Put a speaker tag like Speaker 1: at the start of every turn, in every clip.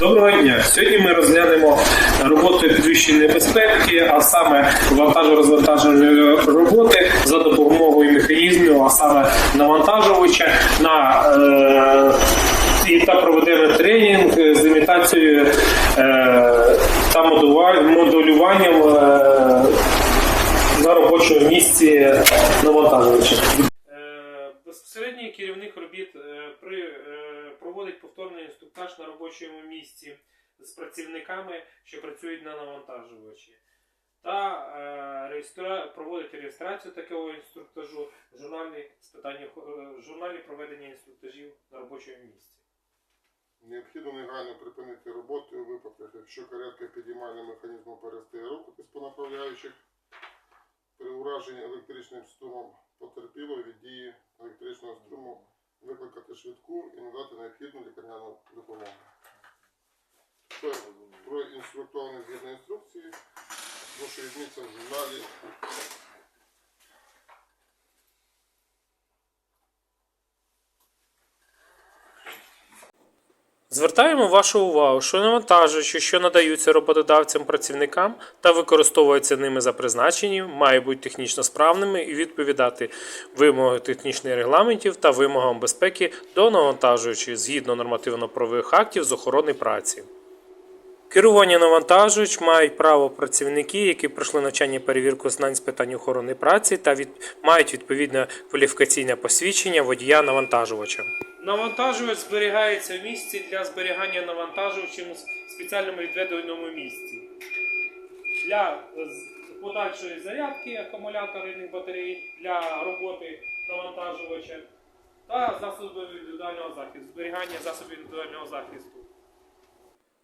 Speaker 1: Доброго дня. Сьогодні ми розглянемо роботу підвищеної безпеки, а саме вантажно-розвантажувальні роботи за допомогою механізмів, а саме навантажувача на е, і та проведемо тренінг з імітацією е, та моделюванням е, на робочому місці навантажувача. Е, Безпосередній керівник робіт е, при, е, проводить повторний інструктаж на робочому місці з працівниками, що працюють на навантажувачі, та е, реєстра... проводить реєстрацію такого інструктажу в журналі з питань охо- е, в журналі проведення інструктажів на робочому місці.
Speaker 2: Необхідно негайно припинити роботу у випадках, якщо каретка підіймальним механізмом перестає рухатись по направляючих, при ураженні електричним струмом потерпіло від дії електричного струму викликати швидку і надати необхідну лікарняну допомогу. Проінструктований згідно інструкції, прошу відмітися в журналі
Speaker 1: Звертаємо вашу увагу, що навантажуючі, що надаються роботодавцям працівникам та використовуються ними за призначенням, мають бути технічно справними і відповідати вимогам технічних регламентів та вимогам безпеки до навантажуючих згідно нормативно-правових актів з охорони праці. Керування навантажуюч мають право працівники, які пройшли навчання перевірку знань з питань охорони праці та від... мають відповідне кваліфікаційне посвідчення водія навантажувача. Навантажувач зберігається в місці для зберігання навантажувачів у спеціальному відведеному місці. Для е, подальшої зарядки акумуляторних батарей для роботи навантажувача та засобів індивідуального захисту, зберігання засобів індивідуального захисту.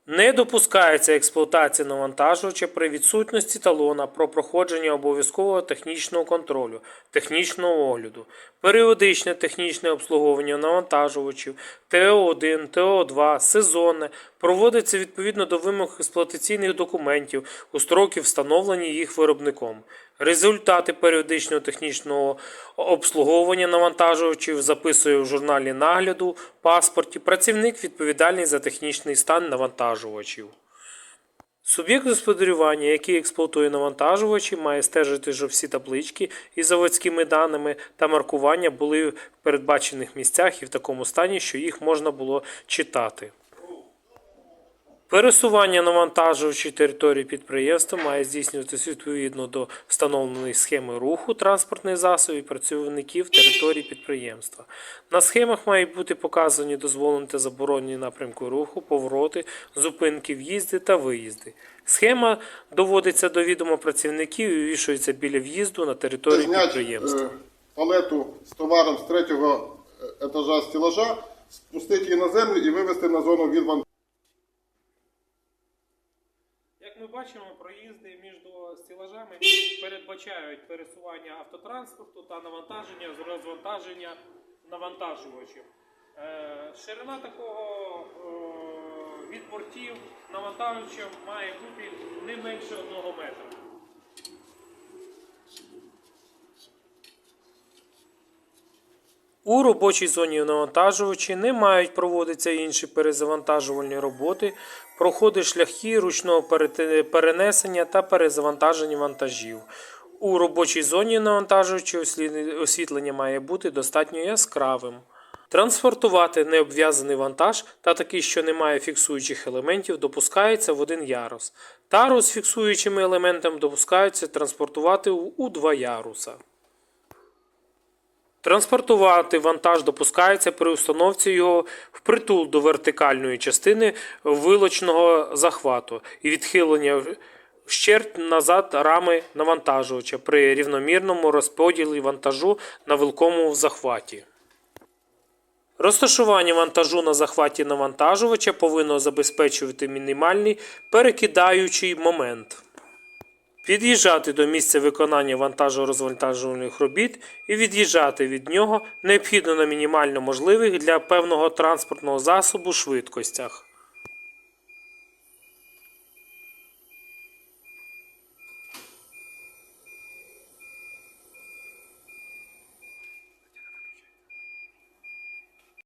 Speaker 1: Не допускається експлуатація навантажувача при відсутності талона про проходження обов'язкового технічного контролю, технічного огляду, періодичне технічне обслуговування навантажувачів, ТО1, ТО2, сезонне проводиться відповідно до вимог експлуатаційних документів у строки, встановлені їх виробником. Результати періодичного технічного обслуговування навантажувачів записує в журналі нагляду, паспорті працівник відповідальний за технічний стан навантажувачів. Суб'єкт господарювання, який експлуатує навантажувачі, має стежити, що всі таблички із заводськими даними та маркування були в передбачених місцях і в такому стані, що їх можна було читати. Пересування навантажувачів території підприємства має здійснюватися відповідно до встановленої схеми руху транспортних засобів працівників території підприємства. На схемах мають бути показані дозволені та заборонені напрямки руху, повороти, зупинки, в'їзди та виїзди. Схема доводиться до відома працівників і вішується біля в'їзду на територію
Speaker 2: зняти
Speaker 1: підприємства.
Speaker 2: е, палету з товаром з третього е, етажа стелажа, спустити її на землю і вивезти на зону відвантаження.
Speaker 1: Як ми бачимо, проїзди між стілажами передбачають пересування автотранспорту та навантаження з розвантаження навантажувачів. Е, Ширина такого е, від бортів навантажувачів має бути не менше 1 метра. У робочій зоні навантажувачі не мають проводитися інші перезавантажувальні роботи, проходи шляхи ручного перенесення та перезавантаження вантажів. У робочій зоні навантажувачів ослі- освітлення має бути достатньо яскравим. Транспортувати необв'язаний вантаж та такий, що не має фіксуючих елементів, допускається в один ярус. Тару з фіксуючими елементами допускаються транспортувати у два яруса. Транспортувати вантаж допускається при установці його впритул до вертикальної частини вилочного захвату і відхилення вщерть назад рами навантажувача при рівномірному розподілі вантажу на вилкому захваті. Розташування вантажу на захваті навантажувача повинно забезпечувати мінімальний перекидаючий момент. Під'їжджати до місця виконання вантажо-розвантажувальних робіт і від'їжджати від нього необхідно на мінімально можливих для певного транспортного засобу швидкостях.